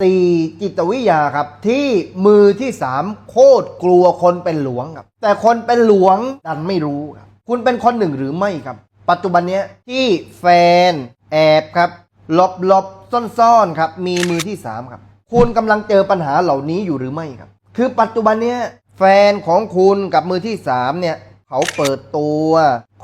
สี่จิตวิทยาครับ ที่มือที่สามโคตรกลัวคนเป็นหลวงครับ แต่คนเป็นหลวงดันไม่รู้ครับ คุณเป็นคนหนึ่งหรือไม่ครับ ปัจจุบันเนี้ยที่แฟนแอบครับหลบหลบซ่อนๆครับ มีมือที่สามครับ คุณกำลังเจอปัญหาเหล่านี้อยู่หรือไม่ครับ คือปัจจุบันเนี้ยแฟนของคุณกับมือที่สามเนี่ย เขาเปิดตัว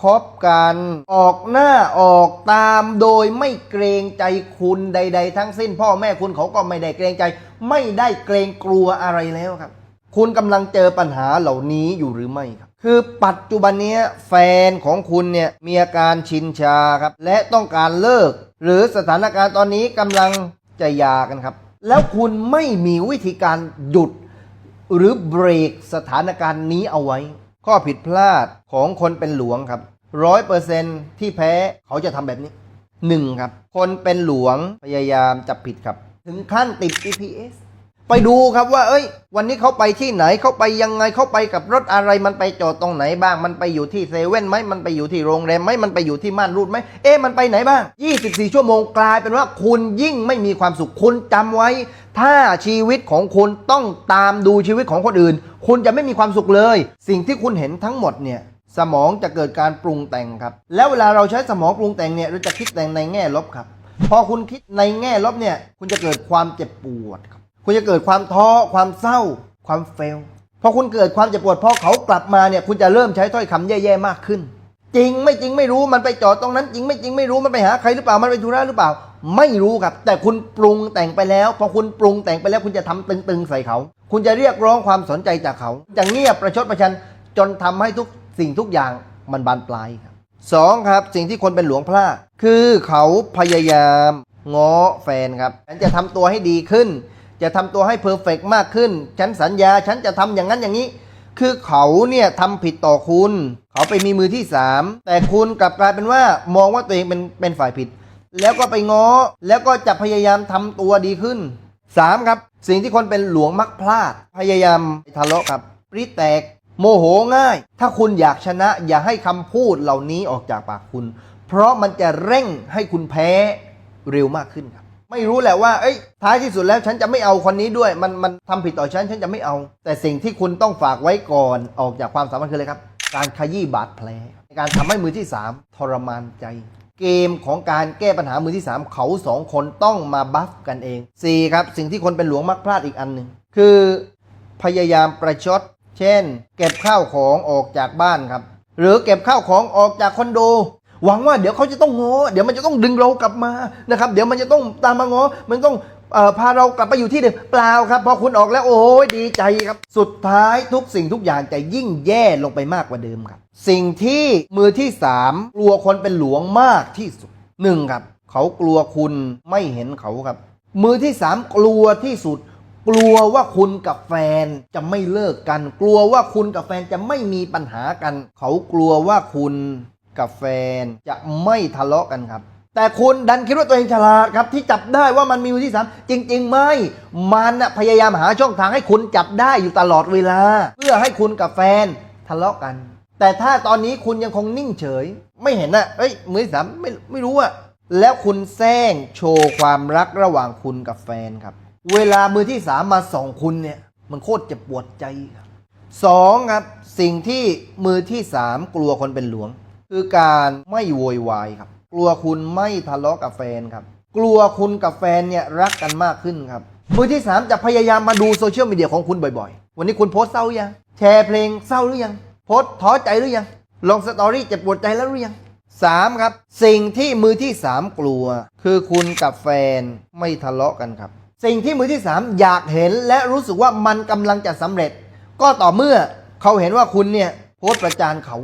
คบกันออกหน้าออกตามโดยไม่เกรงใจคุณใด ๆ ทั้งสิ้น พ่อแม่คุณเขาก็ไม่ได้เกรงใจ ไม่ได้เกรงกลัวอะไรแล้วครับ คุณกำลังเจอปัญหาเหล่านี้อยู่หรือไม่ครับ คือปัจจุบันนี้แฟนของคุณเนี่ยมีอาการชินชาครับ และต้องการเลิก หรือสถานการณ์ตอนนี้กำลังจะยากันครับ แล้วคุณไม่มีวิธีการหยุด หรือเบรกสถานการณ์นี้เอาไว้ ข้อผิดพลาดของคนเป็นหลวงครับร้อยเปอร์เซนที่แพ้เขาจะทำแบบนี้หนึ่งครับ คนเป็นหลวงพยายามจับผิดครับ ถึงขั้นติด GPS ไปดูครับว่า เอ้ย วันนี้เขาไปที่ไหนเขาไปยังไงเขาไปกับรถอะไรมันไปจอดตรงไหนบ้าง มันไปอยู่ที่เซเว่นไหมมันไปอยู่ที่โรงแรมไหมมันไปอยู่ที่ม่านรูดไหมเอ๊ะมันไปไหนบ้าง 24 ชั่วโมงกลายเป็นว่าคุณยิ่งไม่มีความสุขคุณจำไว้ ถ้าชีวิตของคุณต้องตามดูชีวิตของคนอื่น คุณจะไม่มีความสุขเลย สิ่งที่คุณเห็นทั้งหมดเนี่ยสมองจะเกิดการปรุงแต่งครับ แล้วเวลาเราใช้สมองปรุงแต่งเนี่ยเราจะคิดแต่งในแง่ลบครับ พอคุณคิดในแง่ลบเนี่ย คุณจะเกิดความเจ็บปวดครับ คุณจะเกิดความท้อความเศร้า ความเฟลพอคุณเกิดความเจ็บปวดพอเขากลับมาเนี่ย คุณจะเริ่มใช้ถ้อยคำแย่ๆมากขึ้น จริงไม่จริงไม่รู้มันไปจอดตรงนั้น จริงไม่จริงไม่รู้มันไปหาใครหรือเปล่ามันไปธุระหรือเปล่า ไม่รู้ครับ แต่คุณปรุงแต่งไปแล้ว พอคุณปรุงแต่งไปแล้วคุณจะทำตึงๆใส่เขา คุณจะเรียกร้องความสนใจจากเขาจะเงียบประชดประชันจนทำให้ทุกสิ่งทุกอย่างมันบานปลายครับสองครับสิ่งที่คนเป็นหลวงพลาดคือเขาพยายามง้อแฟนครับฉันจะทำตัวให้ดีขึ้น จะทำตัวให้เพอร์เฟกมากขึ้น ฉันสัญญาฉันจะทำอย่างนั้นอย่างนี้ คือเขาเนี่ยทำผิดต่อคุณ เขาไปมีมือที่สามแต่คุณกลับกลายเป็นว่ามองว่าตัวเองเป็นเป็นฝ่ายผิด แล้วก็ไปง้อ แล้วก็จะพยายามทำตัวดีขึ้นสามครับ สิ่งที่คนเป็นหลวงมักพลาด พยายามทะเลาะครับปริแตก โมโหง่าย ถ้าคุณอยากชนะอย่าให้คำพูดเหล่านี้ออกจากปากคุณ เพราะมันจะเร่งให้คุณแพ้เร็วมากขึ้นครับ ไม่รู้แหละว่าเอ้ยท้ายที่สุดแล้วฉันจะไม่เอาคนนี้ด้วย มันมันทำผิดต่อฉันฉันจะไม่เอา แต่สิ่งที่คุณต้องฝากไว้ก่อนออกจากความสัมพันธ์คืออะไรครับ การขยี้บาดแผล การทำให้มือที่ 3 ทรมานใจ เกมของการแก้ปัญหามือที่ 3 เขาสองคนต้องมาบัฟกันเอง 4 ครับ สิ่งที่คนเป็นหลวงมักพลาดอีกอันหนึ่งคือพยายามประชด เช่น เก็บข้าวของออกจากบ้านครับ หรือเก็บข้าวของออกจากคอนโด หวังว่าเดี๋ยวเขาจะต้องงอเดี๋ยวมันจะต้องดึงเรากลับมานะครับ เดี๋ยวมันจะต้องตามมางอมันต้องพาเรากลับไปอยู่ที่เดิมเปล่าครับ พอคุณออกแล้วโอ้ยดีใจครับ สุดท้ายทุกสิ่งทุกอย่างจะยิ่งแย่ลงไปมากกว่าเดิมครับ สิ่งที่มือที่สามกลัวคนเป็นหลวงมากที่สุดหนึ่งครับ เขากลัวคุณไม่เห็นเขาครับ มือที่สามกลัวที่สุด กลัวว่าคุณกับแฟนจะไม่เลิกกัน กลัวว่าคุณกับแฟนจะไม่มีปัญหากัน เขากลัวว่าคุณ กับแฟนจะไม่ทะเลาะกันครับ แต่คุณดันคิดว่าตัวเองฉลาดครับ ที่จับได้ว่ามันมีมือที่สามจริง ๆ ไม่ มันน่ะพยายามหาช่องทางให้คุณจับได้อยู่ตลอดเวลา เพื่อให้คุณกับแฟนทะเลาะกัน แต่ถ้าตอนนี้คุณยังคงนิ่งเฉย ไม่เห็นอะเอ้ยมือที่สามไม่ไม่รู้อะแล้วคุณแซงโชว์ความรักระหว่างคุณกับแฟนครับ เวลามือที่สามมาส่องคุณเนี่ย มันโคตรจะปวดใจครับสองครับ สิ่งที่มือที่สามกลัวคนเป็นหลวง คือการไม่โวยวายครับ กลัวคุณไม่ทะเลาะกับแฟนครับ กลัวคุณกับแฟนเนี่ยรักกันมากขึ้นครับมือที่สามจะพยายามมาดูโซเชียลมีเดียของคุณบ่อยๆ วันนี้คุณโพสเศร้ายัง แชร์เพลงเศร้าหรือยัง โพสท้อใจหรือยัง ลงสตอรี่เจ็บปวดใจแล้วหรือยังสามครับ สิ่งที่มือที่สามกลัว คือคุณกับแฟนไม่ทะเลาะกันครับ สิ่งที่มือที่สามอยากเห็นและรู้สึกว่ามันกำลังจะสำเร็จ ก็ต่อเมื่อเขาเห็นว่าคุณเนี่ยโพสประจานเขา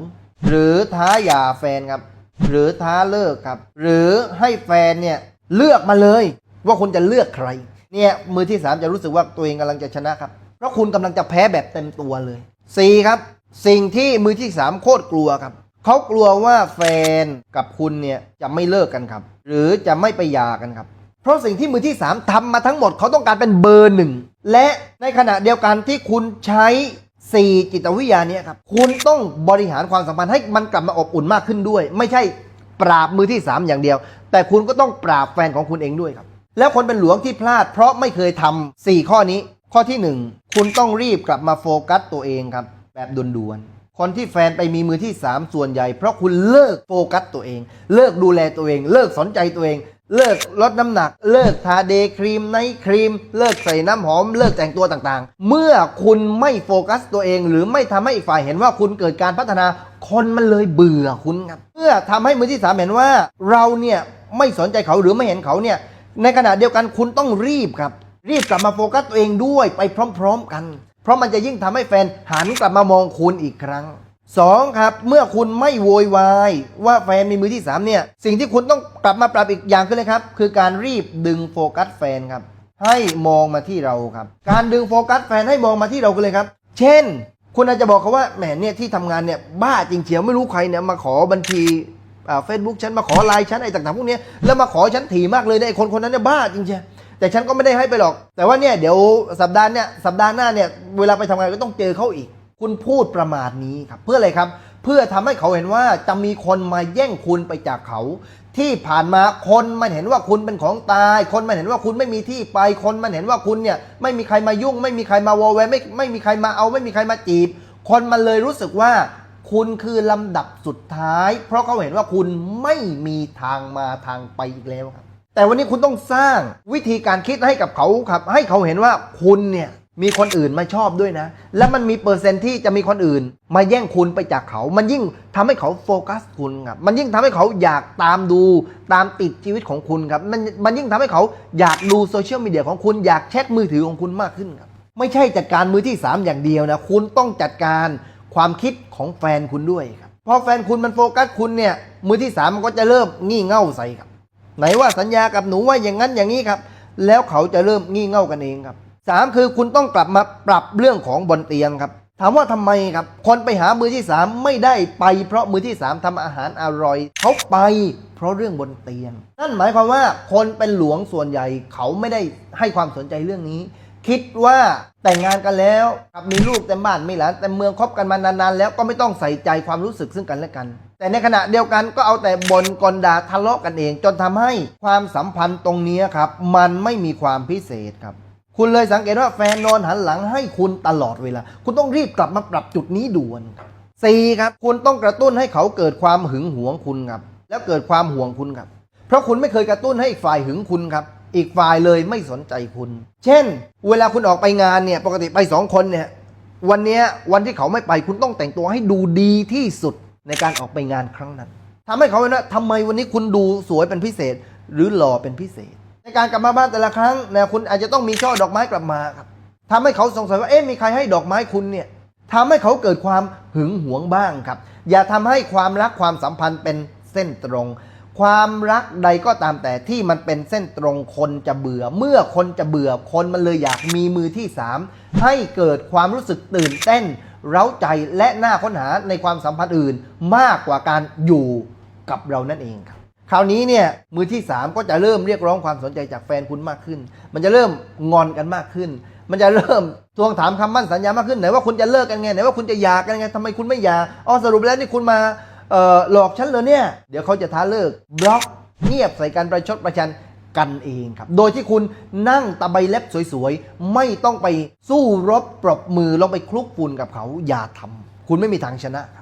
หรือท้าหย่าแฟนครับ หรือท้าเลิกครับ หรือให้แฟนเนี่ยเลือกมาเลยว่าคุณจะเลือกใคร เนี่ยมือที่สามจะรู้สึกว่าตัวเองกำลังจะชนะครับ เพราะคุณกำลังจะแพ้แบบเต็มตัวเลยสี่ครับ สิ่งที่มือที่สามโคตรกลัวครับเขากลัวว่าแฟนกับคุณเนี่ยจะไม่เลิกกันครับ หรือจะไม่ไปหย่ากันครับ เพราะสิ่งที่มือที่ 3ทำมาทั้งหมดเขาต้องการเป็นเบอร์หนึ่งและในขณะเดียวกันที่คุณใช้ 4 จิตวิทยาเนี้ครับ คุณต้องบริหารความสัมพันธ์ให้มันกลับมาอบอุ่นมากขึ้นด้วย ไม่ใช่ปราบมือที่ 3 อย่างเดียว แต่คุณก็ต้องปราบแฟนของคุณเองด้วยครับ แล้วคนเป็นหลวงที่พลาด เพราะไม่เคยทำสี่ข้อนี้ ข้อที่หนึ่งคุณต้องรีบกลับมาโฟกัสตัวเองครับ แบบด่วนๆคนที่แฟนไปมีมือที่สามส่วนใหญ่ เพราะคุณเลิกโฟกัสตัวเอง เลิกดูแลตัวเอง เลิกสนใจตัวเองเลิกลดน้ำหนัก เลิกทาเดย์ครีมไนท์ครีม เลิกใส่น้ำหอม เลิกแต่งตัวต่างๆ เมื่อคุณไม่โฟกัสตัวเอง หรือไม่ทำให้อีกฝ่ายเห็นว่าคุณเกิดการพัฒนาคนมันเลยเบื่อคุณครับเพื่อทำให้มือที่สามเห็นว่า เราเนี่ยไม่สนใจเขาหรือไม่เห็นเขาเนี่ยในขณะเดียวกันคุณต้องรีบครับ รีบกลับมาโฟกัสตัวเองด้วยไปพร้อม ๆ กัน เพราะมันจะยิ่งทำให้แฟนหันกลับมามองคุณอีกครั้ง สองครับเมื่อคุณไม่โวยวายว่าแฟนมีมือที่สามเนี่ย สิ่งที่คุณต้องกลับมาปรับอีกอย่างคือเลยครับ คือการรีบดึงโฟกัสแฟนครับ ให้มองมาที่เราครับ การดึงโฟกัสแฟนให้มองมาที่เรากันเลยครับ เช่น คุณอาจจะบอกเขาว่าแหมเนี่ยที่ทำงานเนี่ยบ้าจริงเฉียวไม่รู้ใครเนี่ยมาขอบัญชีเฟซบุ๊กฉันมาขอไลน์ฉันไอ้ต่างๆพวกเนี้ยแล้วมาขอฉันถี่มากเลยไอ้คนคนนั้นเนี่ยบ้าจริงเชียวแต่ฉันก็ไม่ได้ให้ไปหรอก แต่ว่าเนี่ยเดี๋ยวสัปดาห์เนี่ยสัปดาห์หน้าเนี่ยเวลาไปทำงานก็ต้องเจอเขาอีก คุณพูดประมาทนี้ครับเพื่ออะไรครับ เพื่อทำให้เขาเห็นว่าจะมีคนมาแย่งคุณไปจากเขา ที่ผ่านมาคนมันเห็นว่าคุณเป็นของตาย คนมันเห็นว่าคุณไม่มีที่ไป คนมันเห็นว่าคุณเนี่ยไม่มีใครมายุ่ง ไม่มีใครมาวอลแวร์ไม่ไม่มีใครมาเอา ไม่มีใครมาจีบ คนมันเลยรู้สึกว่าคุณคือลำดับสุดท้าย เพราะเขาเห็นว่าคุณไม่มีทางมาทางไปอีกแล้วครับ แต่วันนี้คุณต้องสร้างวิธีการคิดให้กับเขาครับ ให้เขาเห็นว่าคุณเนี่ย มีคนอื่นมาชอบด้วยนะ และมันมีเปอร์เซ็นต์ที่จะมีคนอื่น มาแย่งคุณไปจากเขา มันยิ่งทำให้เขาโฟกัสคุณครับ มันยิ่งทำให้เขาอยากตามดูตามติดชีวิตของคุณครับ มันมันยิ่งทำให้เขาอยากดูโซเชียลมีเดียของคุณอยากเช็คมือถือของคุณมากขึ้นครับ ไม่ใช่จัดการมือที่ 3 อย่างเดียวนะ คุณต้องจัดการความคิดของแฟนคุณด้วยครับ พอแฟนคุณมันโฟกัสคุณเนี่ย มือที่ 3 มันก็จะเริ่มงี่เง่าใส่ครับ ไหนว่าสัญญากับหนูว่าอย่างนั้นอย่างนี้ครับ แล้วเขาจะเริ่มงี่เง่ากันเองครับ สามคือคุณต้องกลับมาปรับเรื่องของบนเตียงครับ ถามว่าทำไมครับ คนไปหามือที่ 3 ไม่ได้ไป เพราะมือที่ 3ทำอาหารอร่อย เขาไป เพราะเรื่องบนเตียง นั่นหมายความว่าคนเป็นหลวงส่วนใหญ่เขาไม่ได้ให้ความสนใจเรื่องนี้ คิดว่าแต่งงานกันแล้วครับมีลูกเต็มบ้านมีหลานเต็มเมืองคบกันมานานๆแล้วก็ไม่ต้องใส่ใจความรู้สึกซึ่งกันและกัน แต่ในขณะเดียวกันก็เอาแต่บนกลด่าทะเลาะกันเอง จนทำให้ความสัมพันธ์ตรงนี้ครับ มันไม่มีความพิเศษครับ คุณเลยสังเกตว่าแฟนนอนหันหลังให้คุณตลอดเวลา คุณต้องรีบกลับมาปรับจุดนี้ด่วนสี่ครับ คุณต้องกระตุ้นให้เขาเกิดความหึงหวงคุณครับ แล้วเกิดความห่วงคุณครับ เพราะคุณไม่เคยกระตุ้นให้อีกฝ่ายหึงคุณครับ อีกฝ่ายเลยไม่สนใจคุณ เช่น เวลาคุณออกไปงานเนี่ย ปกติไปสองคนเนี่ย วันเนี้ยวันที่เขาไม่ไปคุณต้องแต่งตัวให้ดูดีที่สุดในการออกไปงานครั้งนั้นทำให้เขาเห็นว่าทำไมวันนี้คุณดูสวยเป็นพิเศษ หรือหล่อเป็นพิเศษ ในการกลับมาบ้านแต่ละครั้งนี่ยคุณอาจจะต้องมีช่อดอกไม้กลับมาครับทำให้เขาสงสัยว่าเอ๊ะมีใครให้ดอกไม้คุณเนี่ยทำให้เขาเกิดความหึงหวงบ้างครับ อย่าทำให้ความรักความสัมพันธ์เป็นเส้นตรง ความรักใดก็ตามแต่ที่มันเป็นเส้นตรงคนจะเบื่อ เมื่อคนจะเบื่อคนมันเลยอยากมีมือที่สามให้เกิดความรู้สึกตื่นเต้น เร้าใจและน่าค้นหาในความสัมพันธ์อื่น มากกว่าการอยู่กับเรานั่นเองครับ คราวนี้เนี่ยมือที่ 3 ก็จะเริ่มเรียกร้องความสนใจจากแฟนคุณมากขึ้น มันจะเริ่มงอนกันมากขึ้น มันจะเริ่มทวงถามคำมั่นสัญญามากขึ้นไหนว่าคุณจะเลิกกันไงไหนว่าคุณจะหย่ากันไงทำไมคุณไม่หย่าอ๋อสรุปแล้วนี่คุณมาหลอกฉันเลยเนี่ยเดี๋ยวเขาจะท้าเลิกบล็อกเงียบใส่การประชดประชันกันเองครับ โดยที่คุณนั่งตะไบเล็บสวยๆ ไม่ต้องไปสู้รบปรบมือลงไปคลุกฝุ่นกับเขาอย่าทำคุณไม่มีทางชนะครับ